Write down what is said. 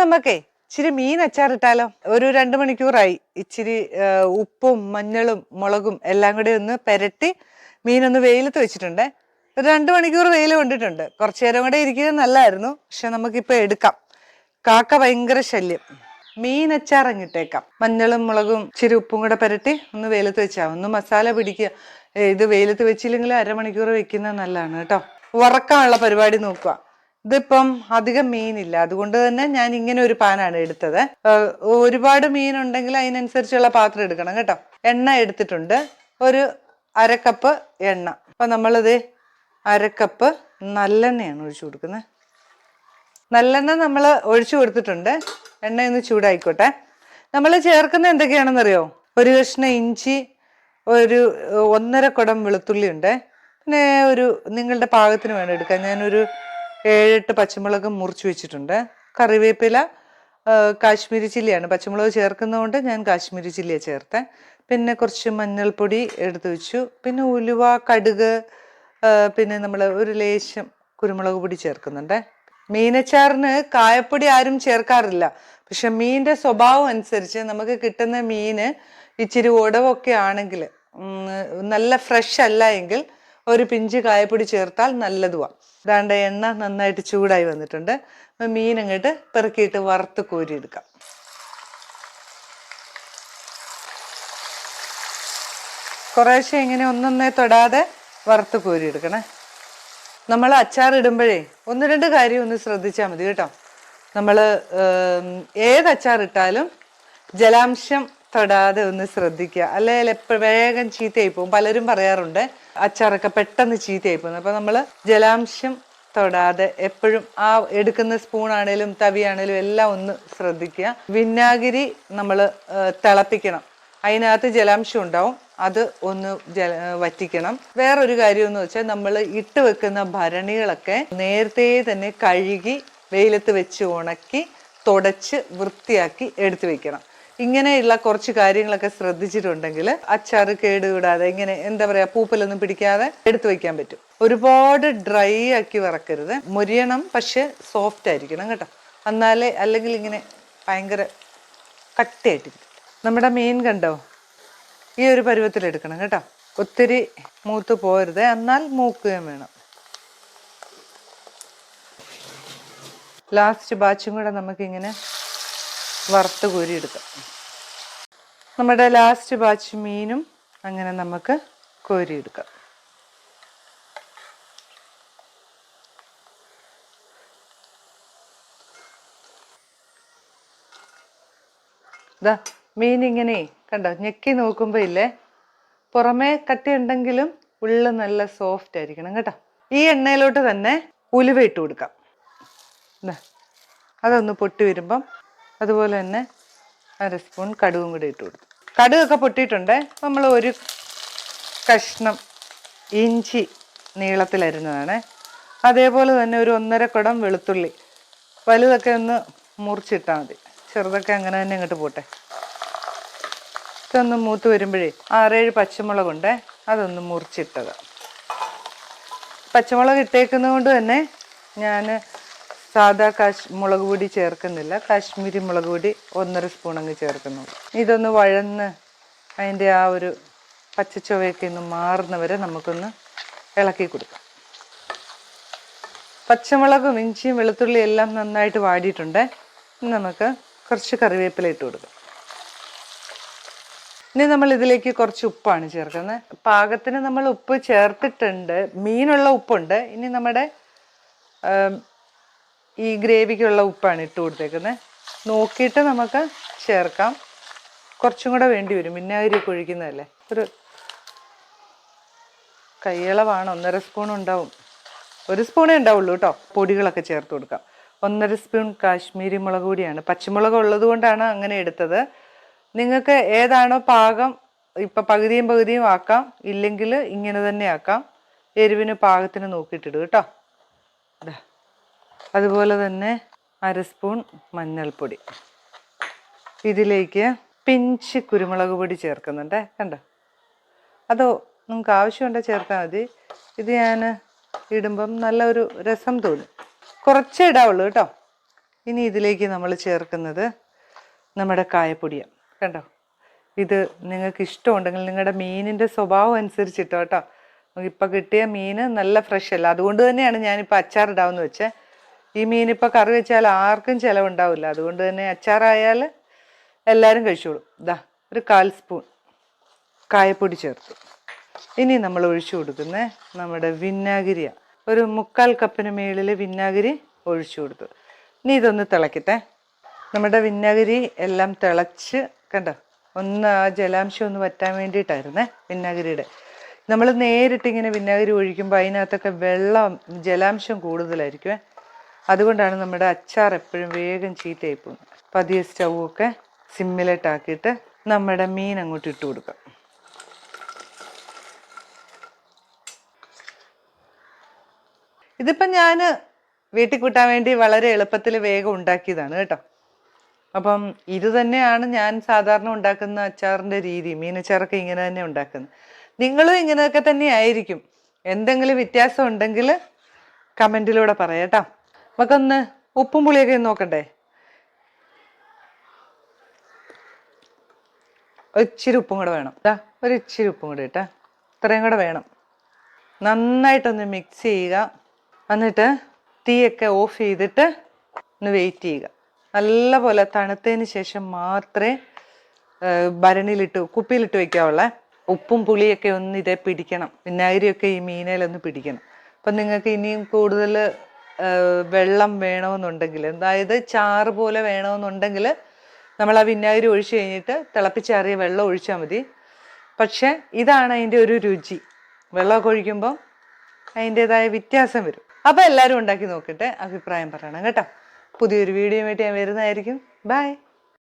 നമുക്കേ ഇച്ചിരി മീൻ അച്ചാറിട്ടാലോ ഒരു രണ്ട് മണിക്കൂറായി. ഇച്ചിരി ഉപ്പും മഞ്ഞളും മുളകും എല്ലാം കൂടി ഒന്ന് പെരട്ടി മീനൊന്ന് വെയിലത്ത് വെച്ചിട്ടുണ്ട്. ഒരു രണ്ട് മണിക്കൂർ വെയിൽ കൊണ്ടിട്ടുണ്ട്. കുറച്ചു നേരം കൂടെ ഇരിക്കുന്നത് നല്ലതായിരുന്നു പക്ഷെ നമുക്കിപ്പോൾ എടുക്കാം. കാക്ക ഭയങ്കര ശല്യം. മീൻ അച്ചാർ അങ്ങിട്ടേക്കാം. മഞ്ഞളും മുളകും ഇച്ചിരി ഉപ്പും കൂടെ പെരട്ടി ഒന്ന് വെയിലത്ത് വെച്ചാൽ ഒന്ന് മസാല പിടിക്കുക. ഇത് വെയിലത്ത് വെച്ചില്ലെങ്കിൽ അരമണിക്കൂർ വെക്കുന്നത് നല്ലതാണ് കേട്ടോ. വറക്കാനുള്ള പരിപാടി നോക്കുക. ഇതിപ്പം അധികം മീനില്ല. അതുകൊണ്ട് തന്നെ ഞാൻ ഇങ്ങനെ ഒരു പാനാണ് എടുത്തത്. ഒരുപാട് മീൻ ഉണ്ടെങ്കിൽ അതിനനുസരിച്ചുള്ള പാത്രം എടുക്കണം കേട്ടോ. എണ്ണ എടുത്തിട്ടുണ്ട്. ഒരു അരക്കപ്പ് എണ്ണ. അപ്പൊ നമ്മളിത് അരക്കപ്പ് നല്ലെണ്ണയാണ് ഒഴിച്ചു കൊടുക്കുന്നത്. നല്ലെണ്ണ നമ്മൾ ഒഴിച്ചു കൊടുത്തിട്ടുണ്ട്. എണ്ണ ഒന്ന് ചൂടായിക്കോട്ടെ. നമ്മൾ ചേർക്കുന്ന എന്തൊക്കെയാണെന്നറിയോ? ഒരു കഷ്ണം ഇഞ്ചി ഒരു ഒന്നര കുടം വെളുത്തുള്ളി ഉണ്ട് പിന്നെ ഒരു നിങ്ങളുടെ പാകത്തിന് വേണം എടുക്കാൻ. ഞാനൊരു ഏഴെട്ട് പച്ചമുളകും മുറിച്ച് വെച്ചിട്ടുണ്ട്. കറിവേപ്പില കാശ്മീരി ചില്ലിയാണ്. പച്ചമുളക് ചേർക്കുന്നതുകൊണ്ട് ഞാൻ കാശ്മീരി ചില്ലിയാണ് ചേർത്തേ. പിന്നെ കുറച്ച് മഞ്ഞൾപ്പൊടി എടുത്ത് വെച്ചു. പിന്നെ ഉലുവ കടുക് പിന്നെ നമ്മൾ ഒരു ലേശം കുരുമുളക് പൊടി ചേർക്കുന്നുണ്ട്. മീനച്ചാറിന് കായപ്പൊടി ആരും ചേർക്കാറില്ല. പക്ഷെ മീനിന്റെ സ്വഭാവം അനുസരിച്ച് നമുക്ക് കിട്ടുന്ന മീന് ഇച്ചിരി ഉടവൊക്കെ ആണെങ്കിൽ നല്ല ഫ്രഷ് അല്ല എങ്കിൽ ഒരു പിഞ്ച് കായപ്പൊടി ചേർത്താൽ നല്ലതുമാണ് ഇതാണ്ട് എണ്ണ നന്നായിട്ട് ചൂടായി വന്നിട്ടുണ്ട്. മീൻ അങ്ങോട്ട് പെറുക്കിയിട്ട് വറുത്ത് കോരിയെടുക്കാം. കുറേശ്ശെ ഇങ്ങനെ ഒന്നൊന്നേ തൊടാതെ വറുത്ത് കോരിയെടുക്കണേ. നമ്മൾ അച്ചാർ ഇടുമ്പോഴേ ഒന്ന് രണ്ട് കാര്യം ഒന്ന് ശ്രദ്ധിച്ചാൽ മതി കേട്ടോ. നമ്മൾ ഏത് അച്ചാർ ഇട്ടാലും ജലാംശം തൊടാതെ ഒന്ന് ശ്രദ്ധിക്കുക. അല്ലെങ്കിൽ എപ്പോഴും വേഗം ചീത്തയായി പോകും. പലരും പറയാറുണ്ട് അച്ചാറൊക്കെ പെട്ടെന്ന് ചീത്തയായി പോകുന്നത് അപ്പം നമ്മൾ ജലാംശം തൊടാതെ എപ്പോഴും ആ എടുക്കുന്ന സ്പൂൺ ആണേലും തവി എല്ലാം ഒന്ന് ശ്രദ്ധിക്കുക. വിനാഗിരി നമ്മൾ തിളപ്പിക്കണം. അതിനകത്ത് ജലാംശം ഉണ്ടാവും. അത് ഒന്ന് ജല വറ്റിക്കണം. വേറൊരു കാര്യം എന്ന് വെച്ചാൽ നമ്മൾ ഇട്ട് വെക്കുന്ന ഭരണികളൊക്കെ നേരത്തെ തന്നെ കഴുകി വെയിലത്ത് വെച്ച് ഉണക്കി തുടച്ച് വൃത്തിയാക്കി എടുത്തു വെക്കണം. ഇങ്ങനെയുള്ള കുറച്ച് കാര്യങ്ങളൊക്കെ ശ്രദ്ധിച്ചിട്ടുണ്ടെങ്കിൽ അച്ചാർ കേടുകൂടാതെ ഇങ്ങനെ എന്താ പറയാ പൂപ്പലൊന്നും പിടിക്കാതെ എടുത്തു വെക്കാൻ പറ്റും. ഒരുപാട് ഡ്രൈ ആക്കി വറക്കരുത്. മുരിയണം പക്ഷെ സോഫ്റ്റ് ആയിരിക്കണം കേട്ടോ. എന്നാലേ അല്ലെങ്കിൽ ഇങ്ങനെ ഭയങ്കര കട്ടിയായിട്ടിരിക്കും. നമ്മുടെ മീൻ കണ്ടോ? ഈ ഒരു പരുവത്തിൽ എടുക്കണം കേട്ടോ. ഒത്തിരി മൂത്ത് പോരുത്. എന്നാൽ മൂക്കുകയും വേണം. ലാസ്റ്റ് ബാച്ചും കൂടെ നമുക്കിങ്ങനെ വറുത്ത് കോരിയെടുക്കാം നമ്മുടെ ലാസ്റ്റ് ബാച്ച് മീനും അങ്ങനെ നമുക്ക് കോരിയെടുക്കാം ഇതാ മീൻ ഇങ്ങനെ കണ്ടോ ഞെക്കി നോക്കുമ്പോൾ ഇല്ലേ? പുറമേ കട്ടി ഉണ്ടെങ്കിലും ഉള്ളു നല്ല സോഫ്റ്റ് ആയിരിക്കണം കേട്ടോ. ഈ എണ്ണയിലോട്ട് തന്നെ ഉലുവ ഇട്ട് കൊടുക്കാം. അതൊന്ന് പൊട്ടി വരുമ്പം അതുപോലെ തന്നെ അര സ്പൂൺ കടുകും കൂടി ഇട്ട് കൊടുത്തു. കടുകൊക്കെ പൊട്ടിയിട്ടുണ്ട്. നമ്മൾ ഒരു കഷ്ണം ഇഞ്ചി നീളത്തിലരുന്നതാണ് അതേപോലെ തന്നെ ഒരു ഒന്നര കുടം വെളുത്തുള്ളി. വലുതൊക്കെ ഒന്ന് മുറിച്ചിട്ടാൽ മതി. ചെറുതൊക്കെ അങ്ങനെ തന്നെ ഇങ്ങോട്ട് പോട്ടെ. ഇതൊന്ന് മൂത്ത് വരുമ്പോഴേ ആറേഴ് പച്ചമുളകുണ്ട് അതൊന്ന് മുറിച്ചിട്ടത്. പച്ചമുളക് ഇട്ടേക്കുന്നത് കൊണ്ട് തന്നെ ഞാൻ സാദാ കാശ് മുളക് പൊടി ചേർക്കുന്നില്ല. കാശ്മീരി മുളക് പൊടി ഒന്നര സ്പൂൺ അങ്ങ് ചേർക്കുന്നു. ഇതൊന്ന് വഴന്ന് അതിന്റെ ആ ഒരു പച്ചച്ചുവയൊക്കെ ഒന്ന് മാറുന്നവരെ നമുക്കൊന്ന് ഇളക്കി കൊടുക്കാം. പച്ചമുളകും ഇഞ്ചിയും വെളുത്തുള്ളിയും എല്ലാം നന്നായിട്ട് വാടിയിട്ടുണ്ട്. നമുക്ക് കുറച്ച് കറിവേപ്പില ഇട്ട് കൊടുക്കാം. ഇനി നമ്മൾ ഇതിലേക്ക് കുറച്ച് ഉപ്പാണ് ചേർക്കുന്നത്. പാകത്തിന് നമ്മൾ ഉപ്പ് ചേർത്തിട്ടുണ്ട്. മീനുള്ള ഉപ്പുണ്ട്. ഇനി നമ്മുടെ ഈ ഗ്രേവിക്കുള്ള ഉപ്പാണ് ഇട്ട് കൊടുത്തേക്കുന്നത് നോക്കിയിട്ട് നമുക്ക് ചേർക്കാം. കുറച്ചും കൂടെ വേണ്ടി വരും. വിനാഗിരി അവർ ഒഴിക്കുന്നതല്ലേ? ഒരു കൈയളവാണ്. ഒന്നര സ്പൂൺ ഉണ്ടാവും. ഒരു സ്പൂണേ ഉണ്ടാവുള്ളൂ കേട്ടോ. പൊടികളൊക്കെ ചേർത്ത് കൊടുക്കാം. ഒന്നര സ്പൂൺ കാശ്മീരി മുളക് പൊടിയാണ്. പച്ചമുളക് ഉള്ളത് കൊണ്ടാണ് അങ്ങനെ എടുത്തത്. നിങ്ങൾക്ക് ഏതാണോ പാകം ഇപ്പം പകുതിയും പകുതിയും ആക്കാം. ഇല്ലെങ്കിൽ ഇങ്ങനെ തന്നെ ആക്കാം. എരിവിന് പാകത്തിന് നോക്കിയിട്ടിടും കേട്ടോ. ദാ. അതുപോലെ തന്നെ അര സ്പൂൺ മഞ്ഞൾപ്പൊടി. ഇതിലേക്ക് പിഞ്ച് കുരുമുളക് പൊടി ചേർക്കുന്നുണ്ട്. കണ്ടോ? അതോ നിങ്ങൾക്ക് ആവശ്യമുണ്ടെങ്കിൽ ചേർത്താൽ മതി. ഇത് ഞാൻ ഇടുമ്പം നല്ലൊരു രസം തോന്നും. കുറച്ചേ ഇടാവുള്ളൂ കേട്ടോ. ഇനി ഇതിലേക്ക് നമ്മൾ ചേർക്കുന്നത് നമ്മുടെ കായപ്പൊടിയാണ്. കണ്ടോ? ഇത് നിങ്ങൾക്ക് ഇഷ്ടമുണ്ടെങ്കിൽ നിങ്ങളുടെ മീനിന്റെ സ്വഭാവം അനുസരിച്ചിട്ടോ കേട്ടോ. ഇപ്പം കിട്ടിയ മീൻ നല്ല ഫ്രഷ് അല്ല. അതുകൊണ്ട് തന്നെയാണ് ഞാനിപ്പോൾ അച്ചാറിടാമെന്ന് വെച്ചത് ഈ മീൻ മീനിപ്പോൾ കറി വെച്ചാൽ ആർക്കും ചിലവുണ്ടാവില്ല. അതുകൊണ്ട് തന്നെ അച്ചാറായാൽ എല്ലാവരും കഴിച്ചോളും. ഇതാ ഒരു കാൽ സ്പൂൺ കായപ്പൊടി ചേർത്തു. ഇനി നമ്മൾ ഒഴിച്ചു കൊടുക്കുന്നത് നമ്മുടെ വിന്നാഗിരിയാണ് ഒരു മുക്കാൽ കപ്പിന് മേളിൽ വിന്നാഗിരി ഒഴിച്ചു കൊടുത്തു. ഇനി ഇതൊന്ന് തിളക്കട്ടെ. നമ്മുടെ വിന്നാഗിരി എല്ലാം തിളച്ച് കണ്ടോ? ഒന്ന് ആ ജലാംശം ഒന്ന് വറ്റാൻ വേണ്ടിയിട്ടായിരുന്നേ വിന്നാഗിരിയുടെ നമ്മൾ നേരിട്ട് ഇങ്ങനെ വിനാഗിരി ഒഴിക്കുമ്പോൾ അതിനകത്തൊക്കെ വെള്ളം ജലാംശം കൂടുതലായിരിക്കുമേ അതുകൊണ്ടാണ് നമ്മുടെ അച്ചാർ എപ്പോഴും വേഗം ചീത്തയായി പോകുന്നത്. പതിയെ സ്റ്റൗവൊക്കെ സിമ്മിലിട്ടാക്കിയിട്ട് നമ്മുടെ മീൻ അങ്ങോട്ട് ഇട്ട് കൊടുക്കാം. ഇതിപ്പം ഞാൻ വീട്ടിൽ കൂട്ടാൻ വേണ്ടി വളരെ എളുപ്പത്തിൽ വേഗം ഉണ്ടാക്കിയതാണ് കേട്ടോ. അപ്പം ഇത് തന്നെയാണ് ഞാൻ സാധാരണ ഉണ്ടാക്കുന്ന അച്ചാറിന്റെ രീതി മീനച്ചാറൊക്കെ ഇങ്ങനെ തന്നെ ഉണ്ടാക്കുന്നത്. നിങ്ങളും ഇങ്ങനെയൊക്കെ തന്നെ ആയിരിക്കും. എന്തെങ്കിലും വ്യത്യാസം ഉണ്ടെങ്കിൽ കമന്റിലൂടെ പറയാം കേട്ടോ. നമുക്കൊന്ന് ഉപ്പും പുളിയൊക്കെ നോക്കണ്ടേ? ഒരു ഇച്ചിരി ഉപ്പും കൂടെ വേണം. ദാ ഒരു ഇച്ചിരി ഉപ്പും കൂടെ ഇട്ടാ. ഇത്രയും കൂടെ വേണം. നന്നായിട്ടൊന്ന് മിക്സ് ചെയ്യുക. എന്നിട്ട് തീയൊക്കെ ഓഫ് ചെയ്തിട്ട് ഒന്ന് വെയിറ്റ് ചെയ്യുക. നല്ലപോലെ തണുത്തതിന് ശേഷം മാത്രമേ ഭരണിയിലിട്ട് കുപ്പിയിലിട്ട് വെക്കാവുള്ളേ. ഉപ്പും പുളിയൊക്കെ ഒന്ന് ഇതേ പിടിക്കണം. വിനാഗിരിയൊക്കെ ഈ മീനയിലൊന്ന് പിടിക്കണം. അപ്പം നിങ്ങൾക്ക് ഇനിയും കൂടുതൽ വെള്ളം വേണമെന്നുണ്ടെങ്കിൽ അതായത് ചാറ് പോലെ വേണമെന്നുണ്ടെങ്കിൽ നമ്മൾ ആ വിനാഗിരി ഒഴിച്ച് കഴിഞ്ഞിട്ട് തിളപ്പിച്ചാറിയ വെള്ളം ഒഴിച്ചാൽ മതി. പക്ഷേ ഇതാണ് അതിന്റെ ഒരു രുചി. വെള്ളമൊക്കെ ഒഴിക്കുമ്പോൾ അതിന്റെതായ വ്യത്യാസം വരും. അപ്പോൾ എല്ലാവരും ഉണ്ടാക്കി നോക്കട്ടെ അഭിപ്രായം പറയണം കേട്ടോ. പുതിയൊരു വീഡിയോ ആയിട്ട് ഞാൻ വരുന്നതായിരിക്കും. ബൈ